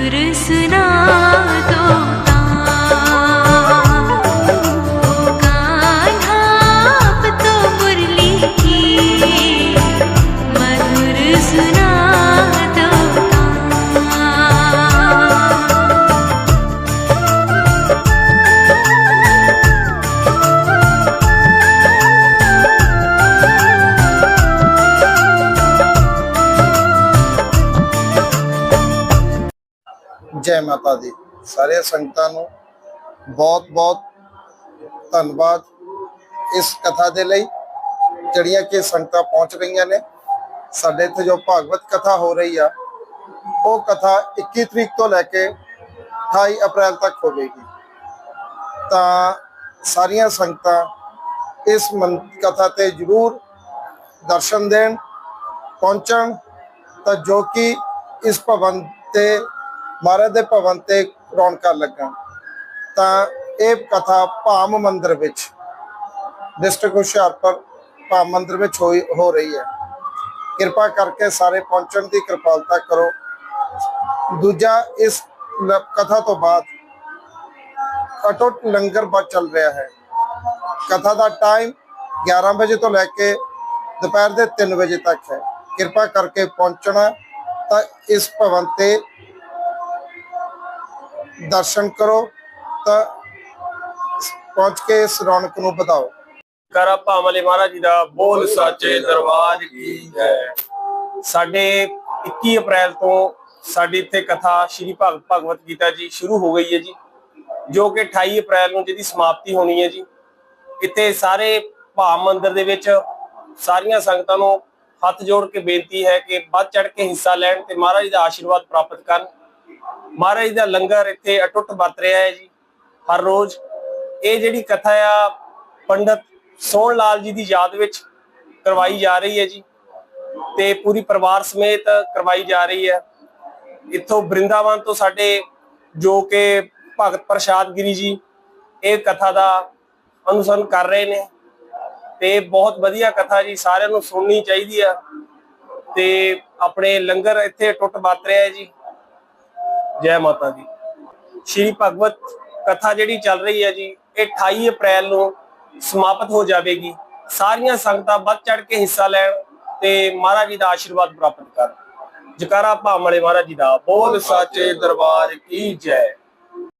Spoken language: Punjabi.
그릇은 아 ਜੈ ਮਾਤਾ ਦੀ। ਸਾਰੇ ਸੰਗਤਾਂ ਨੂੰ ਬਹੁਤ ਬਹੁਤ ਧੰਨਵਾਦ ਇਸ ਕਥਾ ਦੇ ਲਈ, ਜਿਹੜੀਆਂ ਕਿ ਸੰਗਤਾਂ ਪਹੁੰਚ ਰਹੀਆਂ ਨੇ। ਸਾਡੇ ਇੱਥੇ ਜੋ ਭਾਗਵਤ ਕਥਾ ਹੋ ਰਹੀ ਆ, ਉਹ ਕਥਾ 21 ਤਰੀਕ ਤੋਂ ਲੈ ਕੇ 28 ਅਪ੍ਰੈਲ ਤੱਕ ਹੋਵੇਗੀ ਤਾਂ ਸਾਰੀਆਂ ਸੰਗਤਾਂ ਇਸ ਮੰ- ਕਥਾ ਤੇ ਜਰੂਰ ਦਰਸ਼ਨ ਦੇਣ, ਪਹੁੰਚਣ, ਤਾਂ ਜੋ ਕਿ ਇਸ ਭਵਨ ਤੇ ਮਹਾਰਾਜ ਦੇ ਭਵਨ ਤੇ ਰੌਣਕਾਂ ਲੱਗਣ ਤਾਂ ਇਹ ਕਥਾ ਭਾਮ ਮੰਦਿਰ ਵਿੱਚ ਡਿਸਟ੍ਰਿਕਟ ਹੁਸ਼ਿਆਰਪੁਰ ਭਾਮ ਮੰਦਿਰ ਵਿੱਚ ਹੋਈ, ਹੋ ਰਹੀ ਹੈ। ਕਿਰਪਾ ਕਰਕੇ ਸਾਰੇ ਪਹੁੰਚਣ ਦੀ ਕਿਰਪਾਲਤਾ ਕਰੋ। ਦੂਜਾ ਇਸ ਕਥਾ ਤੋਂ ਬਾਅਦ ਅਟੁੱਟ ਲੰਗਰ ਬਾ ਚੱਲ ਰਿਹਾ ਹੈ। ਕਥਾ ਦਾ ਟਾਈਮ 11 ਵਜੇ ਤੋਂ ਲੈ ਕੇ ਦੁਪਹਿਰ ਦੇ 3 ਵਜੇ ਤੱਕ ਹੈ। ਕਿਰਪਾ ਕਰਕੇ ਪਹੁੰਚਣਾ ਤਾਂ ਇਸ ਭਵਨ ਤੇ ਦਰਸ਼ਨ ਕਰੋ ਤਾਂ ਪਹੁੰਚ ਕੇ ਇਸ ਰੌਣਕ ਨੂੰ ਵਧਾਓ। ਕਰਾ ਭਾਮਲੇ ਮਹਾਰਾਜ ਜੀ ਦਾ ਬੋਲ ਸਾਚੇ ਦਰਬਾਰ ਕੀ ਜੈ ਸਾਡੇ 21 ਅਪ੍ਰੈਲ ਤੋਂ ਸਾਡੀ ਇੱਥੇ ਕਥਾ ਸ਼੍ਰੀ ਭਗਤ ਭਗਵਤ ਗੀਤਾ ਜੀ ਸ਼ੁਰੂ ਹੋ ਗਈ ਹੈ ਜੀ, ਜੋ ਕਿ 28 ਅਪ੍ਰੈਲ ਨੂੰ ਜਿਹਦੀ ਸਮਾਪਤੀ ਹੋਣੀ ਹੈ ਜੀ। ਇੱਥੇ ਸਾਰੇ ਭਾਵ ਮੰਦਿਰ ਦੇ ਵਿੱਚ ਸਾਰੀਆਂ ਸੰਗਤਾਂ ਨੂੰ ਹੱਥ ਜੋੜ ਕੇ ਬੇਨਤੀ ਹੈ ਕਿ ਵੱਧ ਚੜ ਕੇ ਹਿੱਸਾ ਲੈਣ ਤੇ ਮਹਾਰਾਜ ਦਾ ਆਸ਼ੀਰਵਾਦ ਪ੍ਰਾਪਤ ਕਰਨ। ਮਹਾਰਾਜ ਦਾ ਲੰਗਰ ਇੱਥੇ ਅਟੁੱਟ ਵਰਤ ਰਿਹਾ ਹੈ ਜੀ, ਹਰ ਰੋਜ਼। ਇਹ ਜਿਹੜੀ ਕਥਾ ਆ, ਪੰਡਤ ਸੋਹਣ ਲਾਲ ਜੀ ਦੀ ਯਾਦ ਵਿੱਚ ਕਰਵਾਈ ਜਾ ਰਹੀ ਹੈ ਜੀ। ਤੇ ਪੂਰੀ ਪਰਿਵਾਰ ਸਮੇਤ ਕਰਵਾਈ ਜਾ ਰਹੀ ਹੈ। ਇੱਥੋਂ ਬ੍ਰਿੰਦਾਵਨ ਤੋਂ ਸਾਡੇ ਜੋ ਕਿ ਭਗਤ ਪ੍ਰਸ਼ਾਦ ਗਿਰੀ ਜੀ, ਇਹ ਕਥਾ ਦਾ ਅਨੁਸਰਨ ਕਰ ਰਹੇ ਨੇ। ਤੇ ਬਹੁਤ ਵਧੀਆ ਕਥਾ ਜੀ, ਸਾਰਿਆਂ ਨੂੰ ਸੁਣਨੀ ਚਾਹੀਦੀ ਆ। ਤੇ ਆਪਣੇ ਲੰਗਰ ਇੱਥੇ ਟੁੱਟ ਵਰਤ ਰਿਹਾ ਹੈ ਜੀ। ਜੈ ਮਾਤਾ ਦੀ। ਸ਼੍ਰੀ ਭਗਵਤ ਕਥਾ ਜਿਹੜੀ ਚੱਲ ਰਹੀ ਹੈ ਜੀ, ਇਹ 28 ਅਪ੍ਰੈਲ ਨੂੰ ਸਮਾਪਤ ਹੋ ਜਾਵੇਗੀ। ਸਾਰੀਆਂ ਸੰਗਤਾਂ ਵੱਧ ਚੜ ਕੇ ਹਿੱਸਾ ਲੈਣ ਤੇ ਮਹਾਰਾਜ ਜੀ ਦਾ ਆਸ਼ੀਰਵਾਦ ਪ੍ਰਾਪਤ ਕਰਨ। ਜਕਾਰਾ ਭਾਮਲੇ ਮਹਾਰਾਜ ਜੀ ਦਾ ਬੋਲ ਸਾਚੇ ਦਰਬਾਰ ਕੀ ਜੈ।